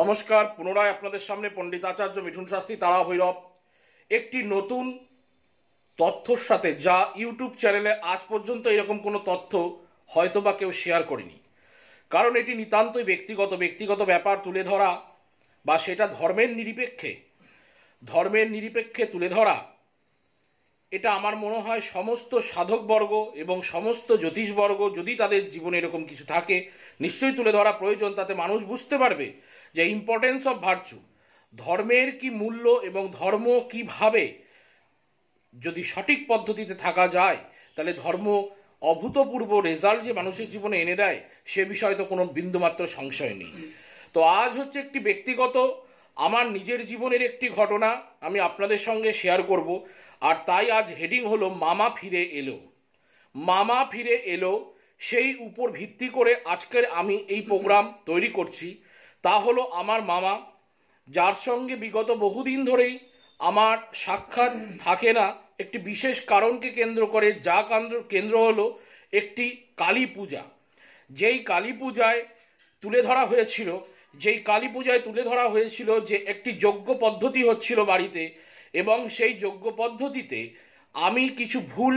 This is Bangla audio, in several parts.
নমস্কার, পুনরায় আপনাদের সামনে পণ্ডিত আচার্য মিঠুন শাস্ত্রী, তারা ভৈরব। একটি নতুন তথ্যর সাথে, যা ইউটিউব চ্যানেলে আজ পর্যন্ত এরকম কোনো তথ্য হয়তো বা কেউ শেয়ার করেনি। কারণ এটি নিতান্তই ব্যক্তিগত ব্যক্তিগত ব্যাপার তুলে ধরা বা সেটা ধর্মের নিরপেক্ষে ধর্মের নিরপেক্ষে তুলে ধরা, এটা আমার মনে হয় সমস্ত সাধকবর্গ এবং সমস্ত জ্যোতিষবর্গ যদি তাদের জীবনে এরকম কিছু থাকে, নিশ্চয়ই তুলে ধরা প্রয়োজন, তাতে মানুষ বুঝতে পারবে যে ইম্পর্টেন্স অফ ভার্চু ধর্মের কি মূল্য এবং ধর্ম কীভাবে যদি সঠিক পদ্ধতিতে থাকা যায়, তাহলে ধর্ম অভূতপূর্ব রেজাল্ট যে মানুষের জীবনে এনে দেয়, সে বিষয়ে তো কোনো বিন্দুমাত্র সংশয় নেই। তো আজ হচ্ছে একটি ব্যক্তিগত, আমার নিজের জীবনের একটি ঘটনা আমি আপনাদের সঙ্গে শেয়ার করব, আর তাই আজ হেডিং হলো, মামা ফিরে এলো। মামা ফিরে এলো, সেই উপর ভিত্তি করে আজকের আমি এই প্রোগ্রাম তৈরি করছি। তা হলো আমার মামা, যার সঙ্গে বিগত বহুদিন ধরেই আমার সাক্ষাৎ থাকে না। একটি বিশেষ কারণকে কেন্দ্র করে যা কেন্দ্র কেন্দ্র হলো একটি কালী পূজা। যেই কালী পূজায় তুলে ধরা হয়েছিল, যেই কালী পূজায় তুলে ধরা হয়েছিল যে একটি যজ্ঞ পদ্ধতি হচ্ছিল বাড়িতে এবং সেই যজ্ঞ পদ্ধতিতে আমি কিছু ভুল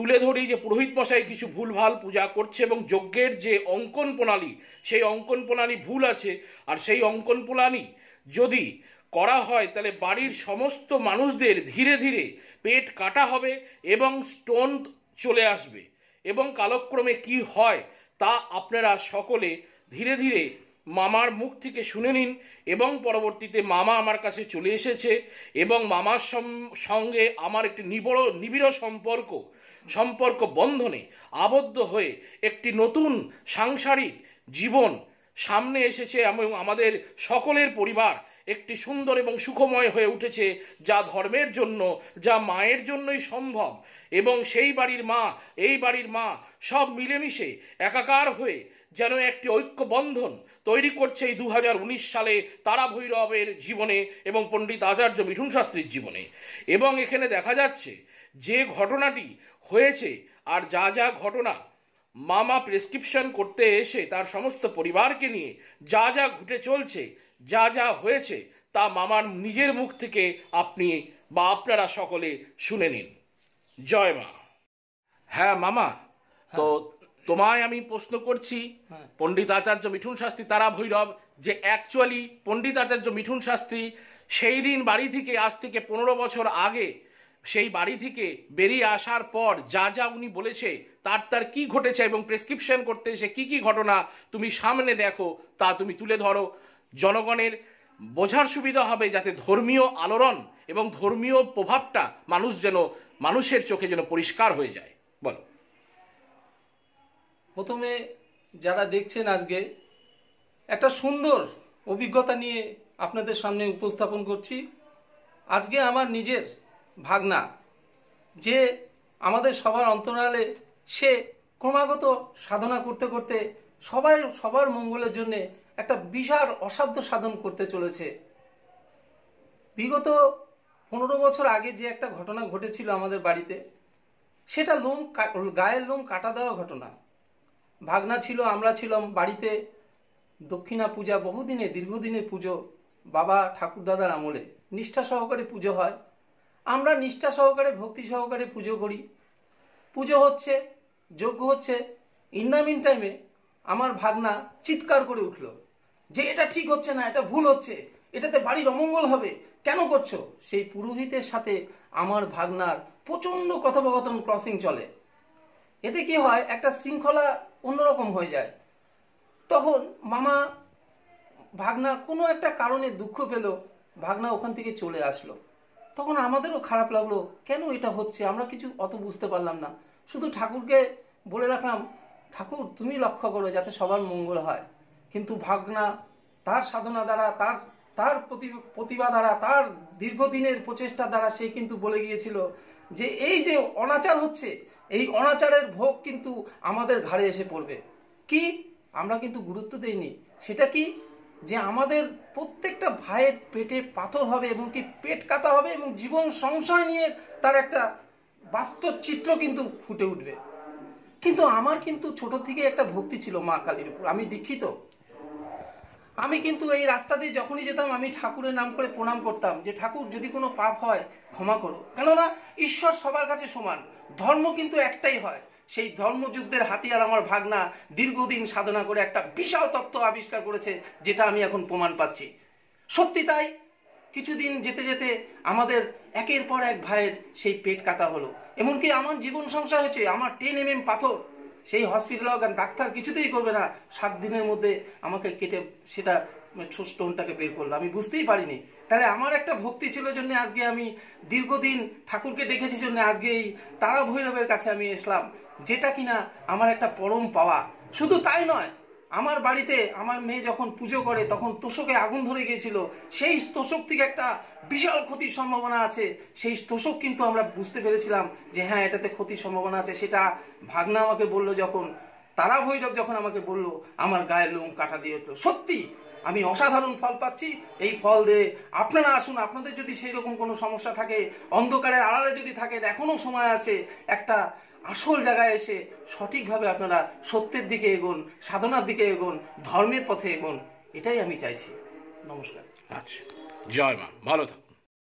তুলে ধরি যে পুরোহিত মশাই কিছু ভুলভাল পূজা করছে এবং যজ্ঞের যে অঙ্কন প্রণালী, সেই অঙ্কন প্রণালী ভুল আছে। আর সেই অঙ্কন প্রণালী যদি করা হয়, তাহলে বাড়ির সমস্ত মানুষদের ধীরে ধীরে পেট কাটা হবে এবং স্টোন চলে আসবে। এবং কালক্রমে কি হয়, তা আপনারা সকলে ধীরে ধীরে মামার মুখ থেকে শুনে নিন এবং পরবর্তীতে মামা আমার কাছে চলে এসেছে এবং মামার সঙ্গে আমার একটি নিবড়, নিবিড় সম্পর্ক সম্পর্ক বন্ধনে আবদ্ধ হয়ে একটি নতুন সাংসারিক জীবন সামনে এসেছে এবং আমাদের সকলের পরিবার একটি সুন্দর এবং সুখময় হয়ে উঠেছে যা ধর্মের জন্য, যা মায়ের জন্যই সম্ভব। এবং সেই বাড়ির মা, এই বাড়ির মা সব মিলেমিশে একাকার হয়ে যেন একটি ঐক্য বন্ধন তৈরি করছে এই দু হাজার উনিশ সালে তারা ভৈরবের জীবনে এবং পণ্ডিত আচার্য মিঠুন শাস্ত্রীর জীবনে। এবং এখানে দেখা যাচ্ছে যে ঘটনাটি হয়েছে আর যা যা ঘটনা মামা প্রেসক্রিপশন করতে এসে তার সমস্ত পরিবারকে নিয়ে যা যা ঘটে চলছে যা যা হয়েছে তা মামার নিজের মুখ থেকে আপনি বা আপনারা সকলে শুনে নিন। জয় মা। হ্যাঁ মামা। তো তোমায় আমি প্রশ্ন করছি পণ্ডিত আচার্য মিঠুন শাস্ত্রী তারা ভৈরব যে অ্যাকচুয়ালি পণ্ডিত আচার্য মিঠুন শাস্ত্রী সেই দিন বাড়ি থেকে আজ থেকে পনেরো বছর আগে সেই বাড়ি থেকে বেরিয়ে আসার পর যা যা উনি বলেছে তার তার কি ঘটেছে এবং প্রেসক্রিপশন করতে এসে কি কি ঘটনা তুমি সামনে দেখো তা তুমি তুলে ধরো। জনগণের বোঝার সুবিধা হবে যাতে ধর্মীয় আলোড়ন এবং ধর্মীয় প্রভাবটা মানুষ যেন, মানুষের চোখে যেন পরিষ্কার হয়ে যায়। বলো। প্রথমে যারা দেখছেন আজকে, একটা সুন্দর অভিজ্ঞতা নিয়ে আপনাদের সামনে উপস্থাপন করছি। আজকে আমার নিজের ভাগনা, যে আমাদের সবার অন্তরালে সে ক্রমাগত সাধনা করতে করতে সবাই, সবার মঙ্গলের জন্য একটা বিশাল অসাধ্য সাধন করতে চলেছে। বিগত পনেরো বছর আগে যে একটা ঘটনা ঘটেছিল আমাদের বাড়িতে, সেটা লোম গায়ের লোম কাটা দেওয়া ঘটনা। ভাগনা ছিল, আমরা ছিলাম বাড়িতে, দক্ষিণা পূজা, বহুদিনে, দীর্ঘদিনের পুজো, বাবা ঠাকুরদাদার আমলে। নিষ্ঠা সহকারে পুজো হয়। আমরা নিষ্ঠা সহকারে, ভক্তি সহকারে পুজো করি। পুজো হচ্ছে, যজ্ঞ হচ্ছে। ইন দ্য মিন টাইমে আমার ভাগনা চিৎকার করে উঠল। যে এটা ঠিক হচ্ছে না, এটা ভুল হচ্ছে, এটাতে বাড়ির অমঙ্গল হবে, কেন করছ? সেই পুরোহিতের সাথে আমার ভাগনার প্রচণ্ড কথোপকথন ক্রসিং চলে। এতে কি হয়, একটা শৃঙ্খলা অন্যরকম হয়ে যায়। তখন মামা ভাগনা কোনো একটা কারণে দুঃখ পেল, ভাগনা ওখান থেকে চলে আসলো। তখন আমাদেরও খারাপ লাগল, কেন এটা হচ্ছে? আমরা কিছু অত বুঝতে পারলাম না। শুধু ঠাকুরকে বলে রাখলাম, ঠাকুর, তুমি লক্ষ্য করো যাতে সবার মঙ্গল হয়। কিন্তু ভাগনা তার সাধনা দ্বারা, তার তার প্রতিভা দ্বারা, তার দীর্ঘদিনের প্রচেষ্টা দ্বারা সে কিন্তু বলে গিয়েছিল যে এই যে অনাচার হচ্ছে, এই অনাচারের ভোগ কিন্তু আমাদের ঘাড়ে এসে পড়বে। কি? আমরা কিন্তু গুরুত্ব দেইনি। সেটা কি? যে আমাদের প্রত্যেকটা ভাইয়ের পেটে পাথর হবে এবং কি পেট কাটা হবে এবং জীবন সংশয় নিয়ে তার একটা বাস্তব চিত্র কিন্তু ফুটে উঠবে। কিন্তু আমার কিন্তু ছোট থেকে একটা ভক্তি ছিল মা কালীর উপর। আমি দীক্ষিত। আমি কিন্তু এই রাস্তা দিয়ে যখনই যেতাম, আমি ঠাকুরের নাম করে প্রণাম করতাম যে, ঠাকুর, যদি কোনো পাপ হয়, ক্ষমা করো। কেননা, ঈশ্বর সবার কাছে সমান। ধর্ম কিন্তু একটাই হয়। সেই ধর্মযুদ্ধের হাতিয়ার আমার ভাগনা দীর্ঘদিন সাধনা করে একটা বিশাল তত্ত্ব আবিষ্কার করেছে, যেটা আমি এখন প্রমাণ পাচ্ছি। সত্যি তাই, কিছুদিন যেতে যেতে আমাদের একের পর এক ভাইয়ের সেই পেট কাটা হলো। এমনকি আমার জীবন সংসার হয়েছে, আমার টেন এম এম পাথর। সেই হসপিটাল অর্গান ডাক্তার কিছুতেই করবে না। সাত দিনের মধ্যে আমাকে কেটে সেটা স্টোনটাকে বের করল। আমি বুঝতেই পারিনি। তাহলে আমার একটা ভক্তি ছিল জন্য আজকে আমি দীর্ঘদিন ঠাকুরকে ডেকেছি জন্য আজকে এই তারা ভৈরবের কাছে আমি এসলাম। যেটা কিনা আমার একটা পরম পাওয়া। শুধু তাই নয় আমার বাড়িতে আমার মেয়ে যখন পুজো করে, তখন তোষকে আগুন ধরে গিয়েছিল। সেই তোষক থেকে একটা বিশাল ক্ষতির সম্ভাবনা আছে। সেই তোষক কিন্তু আমরা বুঝতে পেরেছিলাম যে হ্যাঁ এটাতে ক্ষতির সম্ভাবনা আছে। সেটা ভাগনা আমাকে বলল যখন, তারা ভৈরব যখন আমাকে বলল, আমার গায়ের লোম কাটা দিয়ে উঠল। সত্যি, আমি অসাধারণ ফল পাচ্ছি। এই ফল দিয়ে আপনারা আসুন, আপনাদের যদি সেই রকম কোনো সমস্যা থাকে, অন্ধকারের আড়ালে যদি থাকেন এখনও সময় আছে একটা আসল জায়গায় এসে সঠিকভাবে আপনারা সত্যের দিকে এগোন, সাধনার দিকে এগোন, ধর্মের পথে এগোন, এটাই আমি চাইছি। নমস্কার। আচ্ছা। জয় মা। ভালো থাকো।